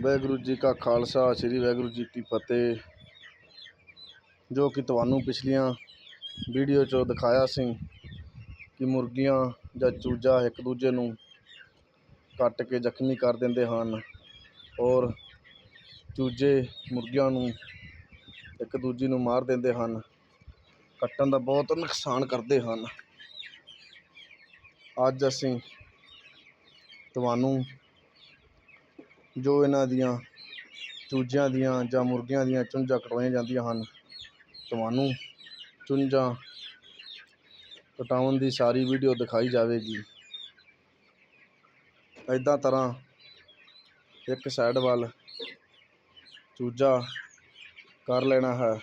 ਵਾਹਿਗੁਰੂ ਜੀ ਕਾ ਖਾਲਸਾ, ਸ੍ਰੀ ਵਾਹਿਗੁਰੂ ਜੀ ਕੀ ਫਤਿਹ। ਜੋ ਕਿ ਤੁਹਾਨੂੰ ਪਿਛਲੀਆਂ ਵੀਡੀਓ 'ਚੋਂ ਦਿਖਾਇਆ ਸੀ ਕਿ ਮੁਰਗੀਆਂ ਜਾਂ ਚੂਜਾ ਇੱਕ ਦੂਜੇ ਨੂੰ ਕੱਟ ਕੇ ਜ਼ਖਮੀ ਕਰ ਦਿੰਦੇ ਹਨ ਔਰ ਚੂਜੇ ਮੁਰਗੀਆਂ ਨੂੰ ਇੱਕ ਦੂਜੀ ਨੂੰ ਮਾਰ ਦਿੰਦੇ ਹਨ, ਕੱਟਣ ਦਾ ਬਹੁਤ ਨੁਕਸਾਨ ਕਰਦੇ ਹਨ। ਅੱਜ ਅਸੀਂ ਤੁਹਾਨੂੰ ਜੋ ਇਹਨਾਂ ਦੀਆਂ ਚੂਜਿਆਂ ਦੀਆਂ ਜਾਂ ਮੁਰਗੀਆਂ ਦੀਆਂ ਚੁੰਝਾਂ ਕਟਵਾਈਆਂ ਜਾਂਦੀਆਂ ਹਨ, ਤੁਹਾਨੂੰ ਚੁੰਝਾਂ ਕਟਾਉਣ ਦੀ ਸਾਰੀ ਵੀਡੀਓ ਦਿਖਾਈ ਜਾਵੇਗੀ। ਇੱਦਾਂ ਤਰ੍ਹਾਂ ਇੱਕ ਸਾਈਡ ਵੱਲ ਚੂਜਾ ਕਰ ਲੈਣਾ ਹੈ,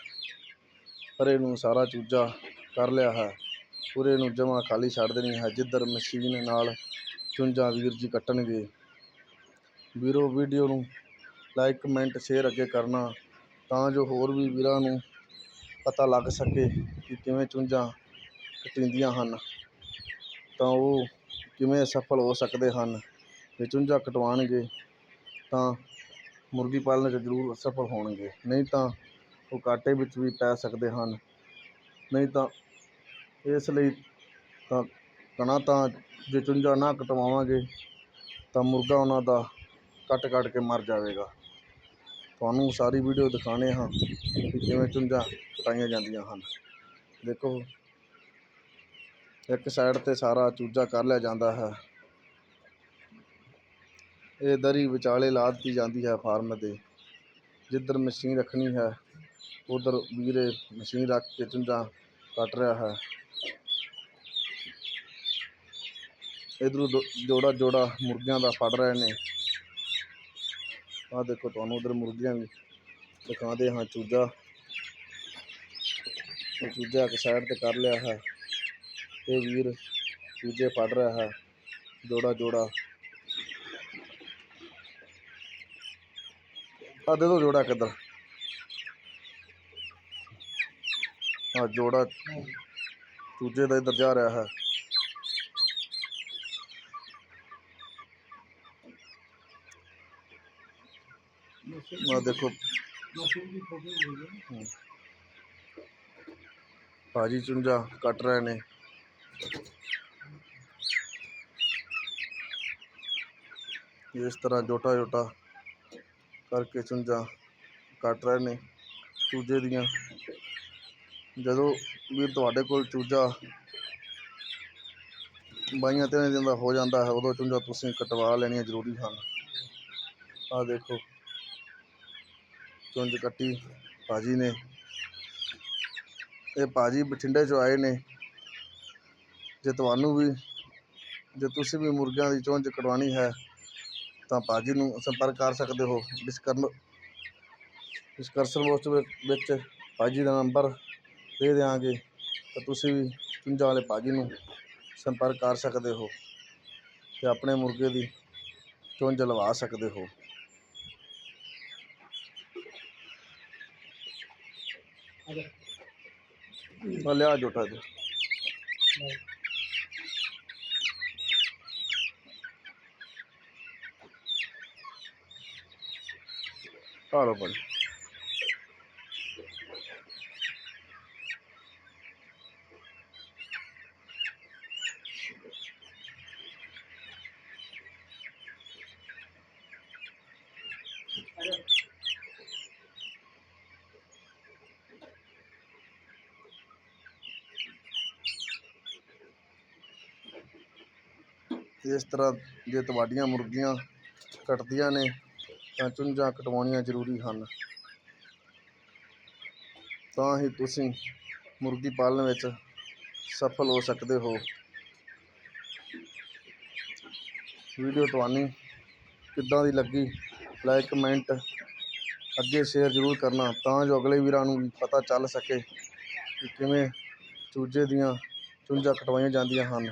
ਪਰੇ ਨੂੰ ਸਾਰਾ ਚੂਜਾ ਕਰ ਲਿਆ ਹੈ, ਪੂਰੇ ਨੂੰ ਜਮ੍ਹਾਂ ਖਾਲੀ ਛੱਡ ਦੇਣੀ ਹੈ, ਜਿੱਧਰ ਮਸ਼ੀਨ ਨਾਲ ਚੁੰਝਾਂ ਵੀਰ ਜੀ ਕੱਟਣਗੇ। ਵੀਰੋ, ਵੀਡੀਓ ਨੂੰ ਲਾਈਕ, ਕਮੈਂਟ, ਸ਼ੇਅਰ ਅੱਗੇ ਕਰਨਾ, ਤਾਂ ਜੋ ਹੋਰ ਵੀ ਵੀਰਾਂ ਨੂੰ ਪਤਾ ਲੱਗ ਸਕੇ ਕਿ ਕਿਵੇਂ ਚੁੰਝਾਂ ਕਟੀਂਦੀਆਂ ਹਨ। ਤਾਂ ਉਹ ਕਿਵੇਂ ਸਫਲ ਹੋ ਸਕਦੇ ਹਨ, ਜੇ ਚੁੰਝਾਂ ਕਟਵਾਉਣਗੇ, ਤਾਂ ਮੁਰਗੀ ਪਾਲਣ 'ਚ ਜ਼ਰੂਰ ਸਫਲ ਹੋਣਗੇ। ਨਹੀਂ ਤਾਂ ਉਹ ਘਾਟੇ ਵਿੱਚ ਵੀ ਪੈ ਸਕਦੇ ਹਨ। ਨਹੀਂ ਤਾਂ ਇਸ ਲਈ ਤਾਂ ਕਣਾ ਤਾਂ ਜੇ ਚੁੰਝਾਂ ਨਾ ਕਟਵਾਵਾਂਗੇ, ਤਾਂ ਮੁਰਗਾ ਉਹਨਾਂ ਦਾ ਕੱਟ ਕੱਟ ਕੇ ਮਰ ਜਾਵੇਗਾ। ਤੁਹਾਨੂੰ ਸਾਰੀ ਵੀਡੀਓ ਦਿਖਾਉਂਦੇ ਹਾਂ ਕਿ ਕਿਵੇਂ ਚੁੰਝਾਂ ਕਟਾਈਆਂ ਜਾਂਦੀਆਂ ਹਨ। ਦੇਖੋ, ਇੱਕ ਸਾਈਡ 'ਤੇ ਸਾਰਾ ਚੂਜਾ ਕਰ ਲਿਆ ਜਾਂਦਾ ਹੈ। ਇਹ ਦਰੀ ਵਿਚਾਲੇ ਲਾ ਦਿੱਤੀ ਜਾਂਦੀ ਹੈ ਫਾਰਮ ਦੇ ਜਿੱਧਰ ਮਸ਼ੀਨ ਰੱਖਣੀ ਹੈ, ਉਧਰ ਵੀਰੇ ਮਸ਼ੀਨ ਰੱਖ ਕੇ ਚੁੰਝਾਂ ਕੱਟ ਰਿਹਾ ਹੈ। ਇਧਰੋਂ ਜੋੜਾ ਜੋੜਾ ਮੁਰਗਿਆਂ ਦਾ ਫੜ ਰਹੇ ਨੇ। ਆਹ ਦੇਖੋ ਤੁਹਾਨੂੰ ਉਧਰ ਮੁਰਗੀਆਂ ਵੀ ਦਿਖਾਉਂਦੇ ਹਾਂ, ਚੂਜਾ। ਚੂਜਾ ਇੱਕ ਸਾਈਡ ਤੇ ਕਰ ਲਿਆ ਹੈ। ਇਹ ਵੀਰ ਚੂਜੇ ਫੜ ਰਿਹਾ ਹੈ, ਜੋੜਾ ਜੋੜਾ। ਆ ਦੇ ਦੋ ਜੋੜਾ ਕਿੱਧਰ ਆ ਜੋੜਾ ਚੂਜੇ ਦਾ ਇੱਧਰ ਜਾ ਰਿਹਾ ਹੈ। ਆ ਦੇਖੋ। ਭਾਜੀ ਚੁੰਝਾ ਕੱਟ ਰਹੇ ਨੇ। ਇਸ ਤਰ੍ਹਾਂ ਜੋਟਾ ਜੋਟਾ ਕਰਕੇ ਚੁੰਝਾਂ ਕੱਟ ਰਹੇ ਨੇ ਚੂਜੇ ਦੀਆਂ। ਜਦੋਂ ਵੀ ਤੁਹਾਡੇ ਕੋਲ ਚੂਜਾ ਬਾਈਆਂ 'ਤੇ ਦਿਨ ਦਾ ਹੋ ਜਾਂਦਾ ਹੈ, ਉਦੋਂ ਚੁੰਝਾਂ ਤੁਸੀਂ ਕਟਵਾ ਲੈਣੀਆਂ ਜ਼ਰੂਰੀ ਹਨ। ਆਹ ਦੇਖੋ। ਚੁੰਝ ਕੱਟੀ ਭਾਜੀ ਨੇ। ਇਹ ਭਾਜੀ ਬਠਿੰਡੇ 'ਚੋਂ ਆਏ ਨੇ। ਜੇ ਤੁਹਾਨੂੰ ਵੀ, ਜੇ ਤੁਸੀਂ ਵੀ ਮੁਰਗਿਆਂ ਦੀ ਚੁੰਝ ਕਟਵਾਉਣੀ ਹੈ, ਤਾਂ ਭਾਜੀ ਨੂੰ ਸੰਪਰਕ ਕਰ ਸਕਦੇ ਹੋ ਡਿਸਕਰਨ ਡਿਸਕਰਸ਼ਨ ਬੋਕਸ ਵਿੱਚ ਭਾਜੀ ਦਾ ਨੰਬਰ ਦੇ ਦਿਆਂਗੇ, ਤਾਂ ਤੁਸੀਂ ਵੀ ਚੁੰਝਾਂ ਵਾਲੇ ਭਾਜੀ ਨੂੰ ਸੰਪਰਕ ਕਰ ਸਕਦੇ ਹੋ ਤੇ ਆਪਣੇ ਮੁਰਗੇ ਦੀ ਚੁੰਝ ਲਵਾ ਸਕਦੇ ਹੋ। ਆ ਲਿਆ ਜੋਟਾ ਜੀ ਆ ਲਓ ਭਾਈ ਇਸ ਤਰ੍ਹਾਂ ਜੇ ਤੁਹਾਡੀਆਂ ਮੁਰਗੀਆਂ ਕੱਟਦੀਆਂ ਨੇ, ਤਾਂ ਚੁੰਝਾਂ ਕਟਵਾਉਣੀਆਂ ਜ਼ਰੂਰੀ ਹਨ। ਤਾਂ ਹੀ ਤੁਸੀਂ ਮੁਰਗੀ ਪਾਲਣ ਵਿੱਚ ਸਫਲ ਹੋ ਸਕਦੇ ਹੋ। ਵੀਡੀਓ ਤੁਹਾਨੂੰ ਕਿੱਦਾਂ ਦੀ ਲੱਗੀ, ਲਾਈਕ, ਕਮੈਂਟ ਅੱਗੇ ਸ਼ੇਅਰ ਜ਼ਰੂਰ ਕਰਨਾ, ਤਾਂ ਜੋ ਅਗਲੇ ਵੀਰਾਂ ਨੂੰ ਵੀ ਪਤਾ ਚੱਲ ਸਕੇ ਕਿ ਕਿਵੇਂ ਚੂਜੇ ਦੀਆਂ ਚੁੰਝਾਂ ਕਟਵਾਈਆਂ ਜਾਂਦੀਆਂ ਹਨ।